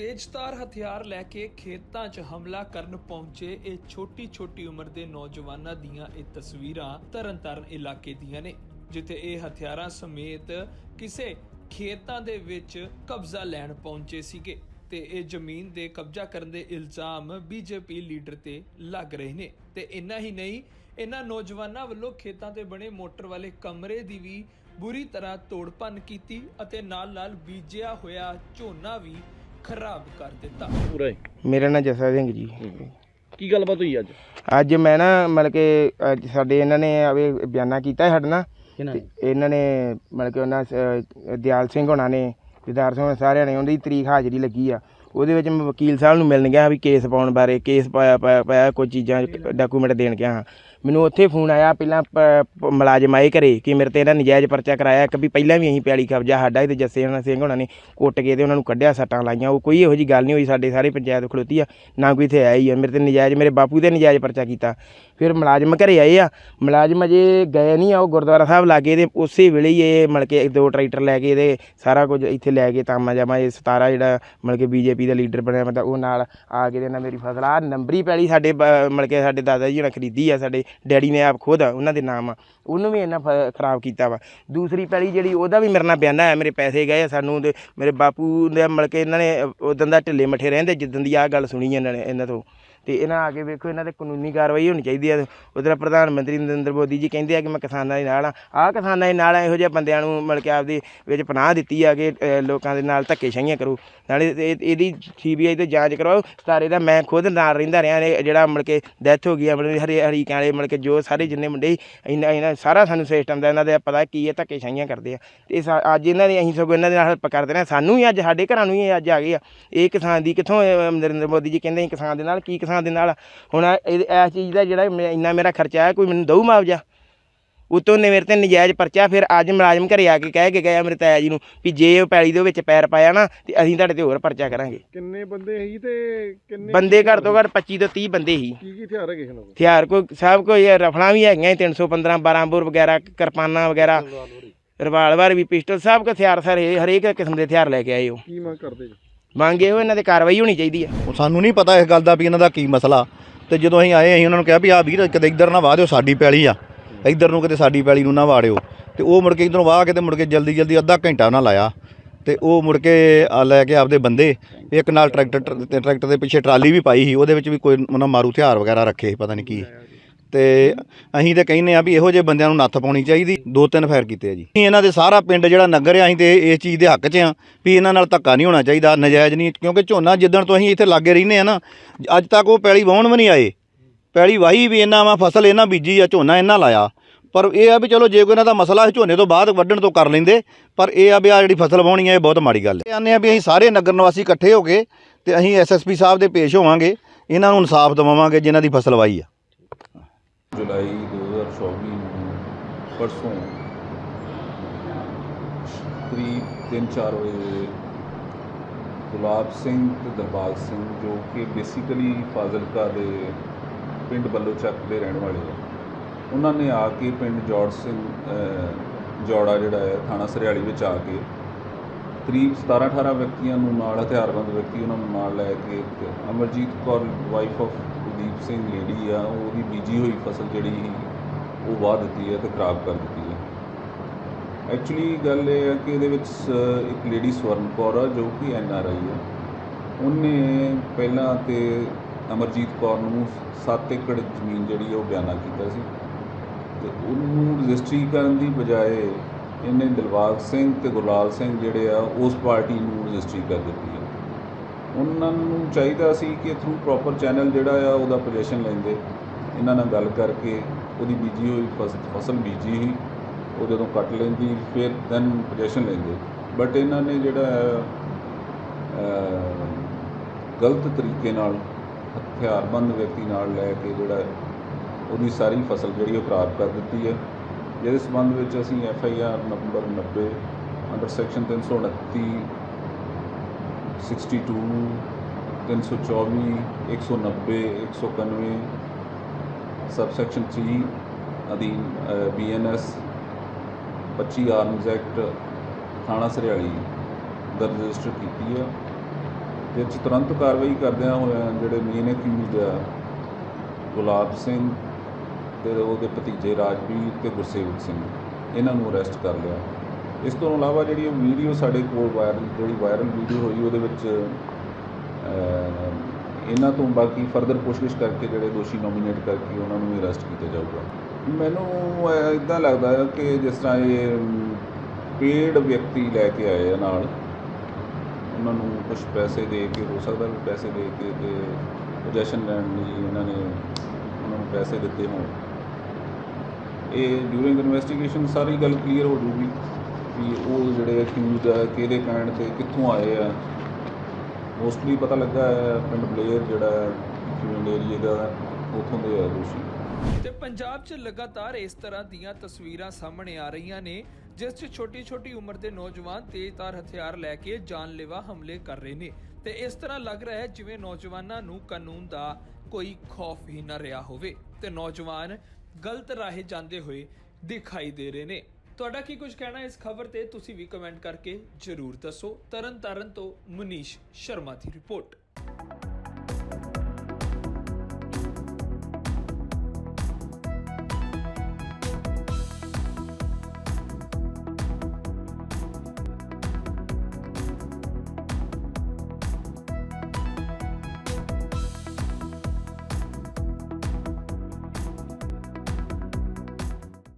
ਤੇਜ਼ਧਾਰ ਹਥਿਆਰ ਲੈ ਕੇ ਖੇਤਾਂ 'ਚ ਹਮਲਾ ਕਰਨ ਪਹੁੰਚੇ ਇਹ ਛੋਟੀ-ਛੋਟੀ ਉਮਰ ਦੇ ਨੌਜਵਾਨਾਂ ਦੀਆਂ ਇਹ ਤਸਵੀਰਾਂ ਤਰਨਤਾਰਨ ਇਲਾਕੇ ਦੀਆਂ ਨੇ, ਜਿੱਥੇ ਇਹ ਹਥਿਆਰਾਂ ਸਮੇਤ ਕਿਸੇ ਖੇਤਾਂ ਦੇ ਵਿੱਚ ਕਬਜ਼ਾ ਲੈਣ ਪਹੁੰਚੇ ਸੀਗੇ ਤੇ ਇਹ ਜ਼ਮੀਨ ਦੇ ਕਬਜ਼ਾ ਕਰਨ ਦੇ ਇਲਜ਼ਾਮ ਬੀਜੇਪੀ ਲੀਡਰ ਤੇ ਲੱਗ ਰਹੇ ਨੇ। ਤੇ ਇੰਨਾ ਹੀ ਨਹੀਂ, ਇਹਨਾਂ ਨੌਜਵਾਨਾਂ ਵੱਲੋਂ ਖੇਤਾਂ ਤੇ ਬਣੇ ਮੋਟਰ ਵਾਲੇ ਕਮਰੇ ਦੀ ਵੀ ਬੁਰੀ ਤਰ੍ਹਾਂ ਤੋੜਪੰਨ ਕੀਤੀ ਅਤੇ ਨਾਲ-ਨਾਲ ਬੀਜਿਆ ਹੋਇਆ ਝੋਨਾ ਵੀ ਖਰਾਬ ਕਰ ਦਿੱਤਾ। ਪੂਰਾ ਹੀ। ਮੇਰਾ ਨਾਂ ਜਸਾ ਸਿੰਘ ਜੀ। ਕੀ ਗੱਲਬਾਤ ਹੋਈ ਅੱਜ? ਅੱਜ ਮੈਂ ਨਾ ਮਤਲਬ ਕਿ ਅੱਜ ਸਾਡੇ ਇਹਨਾਂ ਨੇ ਆਵੇ ਬਿਆਨਾ ਕੀਤਾ ਸਾਡੇ ਨਾਲ। ਕਿਹਨਾਂ ਤੇ ਇਹਨਾਂ ਨੇ ਮਤਲਬ ਕਿ ਉਹਨਾਂ ਸ- ਦਿਆਲ ਸਿੰਘ ਹੋਣਾ ਨੇ ਦਿਦਾਰ ਸਿੰਘ ਹੋਣਾ ਸਾਰਿਆਂ ਨੇ ਉਹਦੀ ਤਰੀਕ ਹਾਜ਼ਰੀ ਲੱਗੀ ਆ। ਉਹਦੇ ਵਿੱਚ ਮੈਂ ਵਕੀਲ ਸਾਹਿਬ ਨੂੰ ਮਿਲਣ ਗਿਆ ਵੀ ਕੇਸ ਪਾਉਣ ਬਾਰੇ ਕੇਸ ਪਾਇਆ ਪਾਇਆ ਪਾਇਆ ਕੋਈ ਚੀਜ਼ਾਂ ਡਾਕੂਮੈਂਟ ਦੇਣ ਗਿਆ ਹਾਂ। ਮੈਨੂੰ ਉੱਥੇ ਫੋਨ ਆਇਆ ਪਹਿਲਾਂ ਮੁਲਾਜ਼ਮ ਆਏ ਘਰੇ ਕਿ ਮੇਰੇ ਤੇ ਇਹਦਾ ਨਜਾਇਜ਼ ਪਰਚਾ ਕਰਾਇਆ ਇੱਕ ਵੀ ਪਹਿਲਾਂ ਵੀ ਅਸੀਂ ਪਿਆਲੀ ਕਬਜ਼ਾ ਸਾਡਾ ਤੇ ਜੱਸੇ ਹੋਣਾ ਸਿੰਘ ਹੋਣਾ ਨੇ ਕੁੱਟ ਕੇ ਤੇ ਉਹਨਾਂ ਨੂੰ ਕੱਢਿਆ ਸੱਟਾਂ ਲਾਈਆਂ। ਉਹ ਕੋਈ ਇਹੋ ਜੀ ਗੱਲ ਨਹੀਂ ਹੋਈ ਸਾਡੇ ਸਾਰੇ ਪੰਚਾਇਤ ਖਲੋਤੀ ਆ ਨਾ ਕੋਈ ਇੱਥੇ ਆਇਆ ਹੀ ਆ। ਮੇਰੇ ਤੇ ਨਜਾਇਜ਼ ਮੇਰੇ ਬਾਪੂ ਦੇ ਨਜਾਇਜ਼ ਪਰਚਾ ਕੀਤਾ। ਫਿਰ ਮੁਲਾਜ਼ਮ ਘਰੇ ਆਏ ਆ। ਮੁਲਾਜ਼ਮ ਅਜੇ ਗਏ ਨਹੀਂ ਆ ਉਹ ਗੁਰਦੁਆਰਾ ਸਾਹਿਬ ਲਾਗੇ ਤੇ ਉਸੇ ਵੇਲੇ ਹੀ ਇਹ ਮਤਲਬ ਕਿ ਦੋ ਟਰੈਕਟਰ ਲੈ ਕੇ ਇਹਦੇ ਸਾਰਾ ਕੁਝ ਇੱਥੇ ਲੈ ਕੇ ਤਾਮਾ ਜਾਮਾ ਇਹ 17 ਜਿਹੜਾ ਮਤਲਬ ਕਿ ਬੀਜੇਪੀ ਦਾ ਲੀਡਰ ਬਣਿਆ ਬੰਦਾ ਉਹ ਨਾਲ ਆ ਕੇ ਤੇ ਇਹਨਾਂ ਮੇਰੀ ਫਸਲ ਆ ਨੰਬਰੀ ਪੈਲੀ ਸਾਡੇ ਬ- ਮਤਲਬ ਕਿ ਸਾਡੇ ਦਾਦਾ ਜੀ ਨੇ ਖਰੀਦੀ ਆ, ਸਾਡੇ ਡੈਡੀ ਨੇ ਆਪ ਖੁਦ, ਉਹਨਾਂ ਦੇ ਨਾਮ ਆ। ਉਹਨੂੰ ਵੀ ਇਹਨਾਂ ਖਰਾਬ ਕੀਤਾ ਵਾ। ਦੂਸਰੀ ਪੈਲੀ ਜਿਹੜੀ, ਉਹਦਾ ਵੀ ਮੇਰੇ ਨਾਲ ਬਿਆਨਾ ਹੈ ਮੇਰੇ ਪੈਸੇ ਗਏ ਆ ਸਾਨੂੰ ਮੇਰੇ ਬਾਪੂ ਦੇ ਮਤਲਬ ਕਿ ਇਹਨਾਂ ਨੇ, ਉਦੋਂ ਦਾ ਢਿੱਲੇ ਮੱਠੇ ਰਹਿੰਦੇ, ਜਿੱਦਣ ਦੀ ਆਹ ਗੱਲ ਸੁਣੀ ਇਹਨਾਂ ਨੇ, ਇਹਨਾਂ ਤੋਂ। ਤੇ ਇਹਨਾਂ ਆ ਕੇ ਵੇਖੋ, ਇਹਨਾਂ ਤੇ ਕਾਨੂੰਨੀ ਕਾਰਵਾਈ ਹੋਣੀ ਚਾਹੀਦੀ ਆ। ਉਧਰ ਪ੍ਰਧਾਨ ਮੰਤਰੀ ਨਰਿੰਦਰ ਮੋਦੀ ਜੀ ਕਹਿੰਦੇ ਆ ਕਿ ਮੈਂ ਕਿਸਾਨਾਂ ਦੇ ਨਾਲ ਆ। ਆਹ ਕਿਸਾਨਾਂ ਦੇ ਨਾਲ ਇਹੋ ਜਿਹੇ ਬੰਦਿਆਂ ਨੂੰ ਮਤਲਬ ਕਿ ਆਪਦੇ ਵਿੱਚ ਪਨਾਹ ਦਿੱਤੀ ਆ ਕਿ ਲੋਕਾਂ ਦੇ ਨਾਲ ਧੱਕੇਸ਼ਾਹੀਆਂ ਕਰੋ। ਨਾਲੇ ਇਹ- ਇਹਦੀ ਸੀਬੀਆਈ ਤੋਂ ਜਾਂਚ ਕਰਵਾਓ। ਸਾਰੇ ਦਾ ਮੈਂ ਖੁਦ ਨਾਲ ਰਹਿੰਦਾ ਰਿਹਾ ਨੇ ਜਿਹੜਾ ਮਤਲਬ ਕਿ ਡੈਥ ਹੋ ਗਈ ਆ, ਮਤਲਬ ਹਰੀ ਹਰੀ ਕਾਲੇ ਮਤਲਬ ਕਿ ਜੋ ਸਾਰੇ ਜਿੰਨੇ ਮੁੰਡੇ ਇਹਨਾਂ ਇਹਨਾਂ ਸਾਰਾ ਸਾਨੂੰ ਸਿਸਟਮ ਦਾ ਇਹਨਾਂ ਦਾ ਪਤਾ ਕੀ ਹੈ ਧੱਕੇਸ਼ਾਹੀਆਂ ਕਰਦੇ ਆ। ਤੇ ਸਾ- ਅੱਜ ਇਹਨਾਂ ਦੀ ਅਸੀਂ ਸਗੋਂ ਇਹਨਾਂ ਦੇ ਨਾਲ ਹੈਲਪ ਕਰਦੇ ਰਹੇ ਸਾਨੂੰ ਹੀ ਅੱਜ, ਸਾਡੇ ਘਰਾਂ ਨੂੰ ਹੀ ਅੱਜ ਆ ਗਏ ਆ। ਇਹ ਕਿਸਾਨ ਦੀ ਕਿੱਥੋਂ ਨਰਿੰਦਰ ਮੋਦੀ ਜੀ ਕਹਿੰਦੇ ਕਿਸਾਨ ਦੇ ਨਾਲ ਕੀ ਕਿਸਾਨ ਦੇ ਨਾਲ ਹੁਣ ਇਹ ਇਸ ਚੀਜ਼ ਦਾ ਜਿਹੜਾ ਮੇ- ਇੰਨਾ ਮੇਰਾ ਖਰਚਾ ਹੈ ਕੋਈ ਮੈਨੂੰ ਦਊ ਮੁਆਵਜ਼ਾ? ਉਤੋਂ ਨੇ ਮੇਰੇ ਤੇ ਨਜਾਇਜ਼ ਪਰਚਾ ਫਿਰ ਅੱਜ ਮੁਲਾਜ਼ਮ ਘਰੇ ਆ ਕੇ ਕਹਿ ਕੇ ਗਿਆ ਮੇਰੇ ਤਾਇਆ ਜੀ ਨੂੰ ਵੀ ਜੇ ਉਹ ਪੈਲੀ ਦੇ ਵਿੱਚ ਪੈਰ ਪਾਇਆ ਨਾ ਤੇ ਅਸੀਂ ਤੁਹਾਡੇ ਤੇ ਹੋਰ ਪਰਚਾ ਕਰਾਂਗੇ। ਕਿੰਨੇ ਬੰਦੇ ਸੀ ਤੇ ਕਿੰਨੇ ਬੰਦੇ ਘੱਟ ਤੋਂ ਘੱਟ 25 ਤੋਂ 30 ਬੰਦੇ ਹੀ ਕੀ ਕੀ ਹਥਿਆਰ ਹੈਗੇ ਇਹਨਾਂ ਕੋਲ? ਹਥਿਆਰ ਕੋਈ ਸਭ ਕੋਈ ਇਹ ਰਫਲਾਂ ਵੀ ਹੈਗੀਆਂ 315 12 ਬੋਰ ਵਗੈਰਾ ਕਿਰਪਾਨਾਂ ਵਗੈਰਾ ਰਿਵਾਲਵਰ ਵੀ ਪਿਸਟਲ ਸਭ ਕੁ ਹਥਿਆਰ ਸਰ ਹਰੇਕ ਕਿਸਮ ਦੇ ਹਥਿਆਰ ਲੈ ਕੇ ਆਏ ਹੋ ਕੀ ਮੰਗ ਕਰਦੇ ਜੀ? ਮੰਗੇ ਹੋ ਇਹਨਾਂ ਤੇ ਕਾਰਵਾਈ ਹੋਣੀ ਚਾਹੀਦੀ ਹੈ ਉਹ ਸਾਨੂੰ ਨਹੀਂ ਪਤਾ ਇਸ ਗੱਲ ਦਾ ਵੀ ਇਹਨਾਂ ਦਾ ਕੀ ਮਸਲਾ। ਤੇ ਜਦੋਂ ਅਸੀਂ ਆਏ ਅਸੀਂ ਉਹਨਾਂ ਨੂੰ ਕਿਹਾ ਵੀ ਆ ਵੀਰ ਕਿਤੇ ਇੱਧਰ ਨਾ ਵਾਹ ਦਿਓ ਸਾਡੀ ਪੈਲੀ ਆ। ਇੱਧਰ ਨੂੰ ਕਿਤੇ ਸਾਡੀ ਪੈਲੀ ਨੂੰ ਨਾ ਵਾੜਿਓ। ਤੇ ਉਹ ਮੁੜ ਕੇ ਇੱਧਰੋਂ ਵਾਹ ਕੇ ਤੇ ਮੁੜ ਕੇ ਜਲਦੀ ਜਲਦੀ ਅੱਧਾ ਘੰਟਾ ਉਹਨਾਂ ਲਾਇਆ। ਤੇ ਉਹ ਮੁੜ ਕੇ ਆ ਲੈ ਕੇ ਆਪਦੇ ਬੰਦੇ ਇੱਕ ਨਾਲ ਟਰੈਕਟਰ ਟਰ- ਟਰੈਕਟਰ ਦੇ ਪਿੱਛੇ ਟਰਾਲੀ ਵੀ ਪਾਈ ਸੀ ਉਹਦੇ ਵਿੱਚ ਵੀ ਕੋਈ ਉਹਨਾਂ ਮਾਰੂ ਹਥਿਆਰ ਵਗੈਰਾ ਰੱਖੇ ਸੀ, ਪਤਾ ਨਹੀਂ ਕੀ। ਤੇ ਅਸੀਂ ਤੇ ਕਹਿੰਨੇ ਆ ਵੀ ਇਹੋ ਜਿਹੇ ਬੰਦਿਆਂ ਨੂੰ ਨੱਥ ਪਾਉਣੀ ਚਾਹੀਦੀ। ਦੋ ਤਿੰਨ ਫਾਇਰ ਕੀਤੇ ਆ ਜੀ। ਇਹਨਾਂ ਦੇ ਸਾਰਾ ਪਿੰਡ ਜਿਹੜਾ ਨਗਰ ਆ, ਅਸੀਂ ਤੇ ਇਸ ਚੀਜ਼ ਦੇ ਹੱਕ 'ਚ ਆ ਵੀ ਇਹਨਾਂ ਨਾਲ ਧੱਕਾ ਨਹੀਂ ਹੋਣਾ ਚਾਹੀਦਾ, ਨਜਾਇਜ਼ ਨਹੀਂ, ਕਿਉਂਕਿ ਝੋਨਾ ਜਿੱਦਣ ਤੋਂ ਅਸੀਂ ਇੱਥੇ ਲਾਗੇ ਰਹਿੰਦੇ ਆ ਨਾ, ਅੱਜ ਤੱਕ ਉਹ ਪੈਲੀ ਵਾਹੁਣ ਵੀ ਨਹੀਂ ਆਏ। ਪੈਲੀ ਵਾਹੀ ਵੀ ਇਹਨਾਂ ਵਾ, ਫਸਲ ਇਹਨਾਂ ਬੀਜੀ ਆ, ਝੋਨਾ ਇਹਨਾਂ ਲਾਇਆ। ਪਰ ਇਹ ਆ ਵੀ ਚਲੋ ਜੇ ਕੋਈ ਇਹਨਾਂ ਦਾ ਮਸਲਾ ਹੈ ਝੋਨੇ ਤੋਂ ਬਾਅਦ ਵੱਢਣ ਤੋਂ ਕਰ ਲੈਂਦੇ, ਪਰ ਇਹ ਆ ਵੀ ਆ ਜਿਹੜੀ ਫਸਲ ਵਾਹੁਣੀ ਆ, ਇਹ ਬਹੁਤ ਮਾੜੀ ਗੱਲ ਹੈ। ਆਨੇ ਆ ਵੀ ਅਸੀਂ ਸਾਰੇ ਨਗਰ ਨਿਵਾਸੀ ਇਕੱਠੇ ਹੋ ਕੇ ਤੇ ਅਸੀਂ ਐਸਐਸਪੀ ਸਾਹਿਬ ਦੇ ਪੇਸ਼ ਹੋਵਾਂਗੇ, ਇਹਨਾਂ ਨੂੰ ਇਨਸਾਫ ਦਿਵਾਵਾਂਗੇ ਜਿਨ੍ਹਾਂ ਦੀ ਫਸਲ ਵਾਹੀ ਆ। ਜੁਲਾਈ 2024 ਨੂੰ ਪਰਸੋਂ ਕਰੀਬ 3-4 ਵਜੇ ਗੁਲਾਬ ਸਿੰਘ ਤੇ ਦਰਬਾਗ ਸਿੰਘ, ਜੋ ਕਿ ਬੇਸਿਕਲੀ ਫਾਜ਼ਿਲਕਾ ਦੇ ਪਿੰਡ ਬੱਲੋਚੱਕ ਦੇ ਰਹਿਣ ਵਾਲੇ ਆ, ਉਹਨਾਂ ਨੇ ਆ ਕੇ ਪਿੰਡ ਜੋੜ ਸਿੰਘ ਜੋੜਾ ਜਿਹੜਾ ਹੈ, ਥਾਣਾ ਸਰਿਆਲੀ ਵਿੱਚ ਆ ਕੇ ਕਰੀਬ 17-18 ਵਿਅਕਤੀਆਂ ਨੂੰ ਨਾਲ ਹਥਿਆਰਬੰਦ ਵਿਅਕਤੀ ਉਹਨਾਂ ਨੂੰ ਨਾਲ ਲੈ ਕੇ Amarjit Kaur wife of Kuldeep Singh lady ਆ ਉਹਦੀ ਬੀਜੀ ਹੋਈ ਫਸਲ ਜਿਹੜੀ ਸੀ, ਉਹ ਵਾਹ ਦਿੱਤੀ ਹੈ ਤੇ ਖਰਾਬ ਕਰ ਦਿੱਤੀ ਹੈ। ਐਕਚੁਅਲੀ ਗੱਲ ਇਹ ਹੈ ਕਿ ਇਹਦੇ ਵਿੱਚ ਸ- ਇੱਕ ਲੇਡੀ ਸਵਰਨ ਕੌਰ ਆ ਜੋ ਕਿ ਐਨ ਆਰ ਆਈ ਆ। ਉਹਨੇ ਪਹਿਲਾਂ ਤੇ ਅਮਰਜੀਤ ਕੌਰ ਨੂੰ 7 ਏਕੜ ਜ਼ਮੀਨ ਜਿਹੜੀ ਹੈ ਉਹ ਬਿਆਨਾ ਕੀਤਾ ਸੀ। ਤੇ ਉਹਨੂੰ ਰਜਿਸਟਰੀ ਕਰਨ ਦੀ ਬਜਾਏ ਇਹਨੇ ਦਿਲਬਾਗ ਸਿੰਘ ਤੇ ਗੁਲਾਲ ਸਿੰਘ ਜਿਹੜੇ ਆ, ਉਸ ਪਾਰਟੀ ਨੂੰ ਰਜਿਸਟਰੀ ਕਰ ਦਿੱਤੀ ਹੈ। ਉਹਨਾਂ ਨੂੰ ਚਾਹੀਦਾ ਸੀ ਕਿ ਥਰੂ ਪ੍ਰੋਪਰ ਚੈਨਲ ਜਿਹੜਾ ਆ, ਉਹਦਾ ਪੋਜੀਸ਼ਨ ਲੈਂਦੇ। ਇਹਨਾਂ ਨਾਲ ਗੱਲ ਕਰਕੇ ਉਹਦੀ ਬੀਜੀ ਹੋਈ ਫਸ- ਫਸਲ ਬੀਜੀ ਹੀ ਉਹ ਜਦੋਂ ਕੱਟ ਲੈਂਦੀ, ਫਿਰ ਦੈਨ ਪੋਜੀਸ਼ਨ ਲੈਂਦੇ। ਬਟ ਇਹਨਾਂ ਨੇ ਜਿਹੜਾ ਗਲਤ ਤਰੀਕੇ ਨਾਲ, ਹਥਿਆਰਬੰਦ ਵਿਅਕਤੀ ਨਾਲ ਲੈ ਕੇ ਜਿਹੜਾ, ਉਹਦੀ ਸਾਰੀ ਫਸਲ ਜਿਹੜੀ ਉਹ ਖਰਾਬ ਕਰ ਦਿੱਤੀ ਹੈ। ਜਿਹਦੇ ਸੰਬੰਧ ਵਿੱਚ ਅਸੀਂ F I R number 90 under section 329 62 324 190 191 subsection 3 ਅਧੀਨ ਬੀਐਨਐਸ 25 ਆਰਮਜ਼ ਐਕਟ ਥਾਣਾ ਸਰਿਆਲੀ, ਦਰਜ ਰਜਿਸਟਰ ਕੀਤੀ ਹੈ ਤੇ 'ਚ ਤੁਰੰਤ ਕਾਰਵਾਈ ਕਰਦਿਆਂ ਹੋਇਆਂ ਜਿਹੜੇ ਮੇਨ ਅਕਿਊਜ਼ਡ ਆ, ਗੁਲਾਬ ਸਿੰਘ ਤੇ ਉਹਦੇ ਭਤੀਜੇ ਰਾਜਵੀਰ ਤੇ ਗੁਰਸੇਵਕ ਸਿੰਘ, ਇਹਨਾਂ ਨੂੰ ਅਰੈਸਟ ਕਰ ਲਿਆ। ਇਸ ਤੋਂ ਇਲਾਵਾ ਜਿਹੜੀ ਵੀਡੀਓ ਸਾਡੇ ਕੋਲ ਵਾਇਰਲ ਜਿਹੜੀ ਵਾਇਰਲ ਵੀਡੀਓ ਹੋਈ, ਉਹਦੇ ਵਿੱਚ ਇਹਨਾਂ ਤੋਂ ਬਾਕੀ ਫਰਦਰ ਪੁੱਛਗਿੱਛ ਕਰਕੇ ਜਿਹੜੇ ਦੋਸ਼ੀ ਨੋਮੀਨੇਟ ਕਰਕੇ ਉਹਨਾਂ ਨੂੰ ਵੀ ਅਰੈਸਟ ਕੀਤਾ ਜਾਊਗਾ। ਮੈਨੂੰ ਇਦਾਂ ਲੱਗਦਾ ਹੈ ਕਿ ਜਿਸ ਤਰ੍ਹਾਂ ਇਹ ਪੇਡ ਵਿਅਕਤੀ ਲੈ ਕੇ ਆਏ ਆ ਨਾਲ, ਉਹਨਾਂ ਨੂੰ ਕੁਝ ਪੈਸੇ ਦੇ ਕੇ, ਹੋ ਸਕਦਾ ਵੀ ਪੈਸੇ ਦੇ ਕੇ ਤੇ ਪੋਜੈਸ਼ਨ ਲੈਣ ਲਈ ਇਹਨਾਂ ਨੇ ਉਹਨਾਂ ਨੂੰ ਪੈਸੇ ਦਿੱਤੇ ਹੋਣ। ਇਹ ਡਿਊਰਿੰਗ ਇਨਵੈਸਟੀਗੇਸ਼ਨ ਸਾਰੀ ਗੱਲ ਕਲੀਅਰ ਹੋ ਜੂਗੀ ਵੀ ਉਹ ਜਿਹੜੇ ਅਕਿਊਜ਼ਡ ਆ, ਕਿਹਦੇ ਕਹਿਣ ਤੇ ਕਿੱਥੋਂ ਆਏ ਆ। ਮੋਸਟਲੀ ਪਤਾ ਲੱਗਾ ਹੈ, ਪਿੰਡ ਬਲੇਰ ਜਿਹੜਾ ਕਿਊਨ ਏਰੀਏ ਦਾ, ਉੱਥੋਂ ਦੇ ਆ ਦੋਸ਼ੀ। ਤੇ ਪੰਜਾਬ 'ਚ ਲਗਾਤਾਰ ਇਸ ਤਰ੍ਹਾਂ ਦੀਆਂ ਤਸਵੀਰਾਂ ਸਾਹਮਣੇ ਆ ਰਹੀਆਂ ਨੇ, ਜਿਸ 'ਚ ਛੋਟੀ-ਛੋਟੀ ਉਮਰ ਦੇ ਨੌਜਵਾਨ ਤੇਜ਼ਧਾਰ ਹਥਿਆਰ ਲੈ ਕੇ ਜਾਨਲੇਵਾ ਹਮਲੇ ਕਰ ਰਹੇ ਨੇ। ਤੇ ਇਸ ਤਰ੍ਹਾਂ ਲੱਗ ਰਿਹਾ ਹੈ ਜਿਵੇਂ ਨੌਜਵਾਨਾਂ ਨੂੰ ਕਾਨੂੰਨ ਦਾ ਕੋਈ ਖੌਫ ਹੀ ਨਾ ਰਿਹਾ ਹੋਵੇ। ਤੇ ਨੌਜਵਾਨ ਗਲਤ ਰਾਹੇ ਜਾਂਦੇ ਹੋਏ ਦਿਖਾਈ ਦੇ ਰਹੇ ਨੇ। ਤੁਹਾਡਾ ਕੀ ਕੁਝ ਕਹਿਣਾ ਇਸ ਖਬਰ ਤੇ? ਤੁਸੀਂ ਵੀ ਕਮੈਂਟ ਕਰਕੇ ਜਰੂਰ ਦੱਸੋ। ਤਰਨ ਤਾਰਨ ਤੋਂ ਮਨੀਸ਼ ਸ਼ਰਮਾ ਦੀ ਰਿਪੋਰਟ।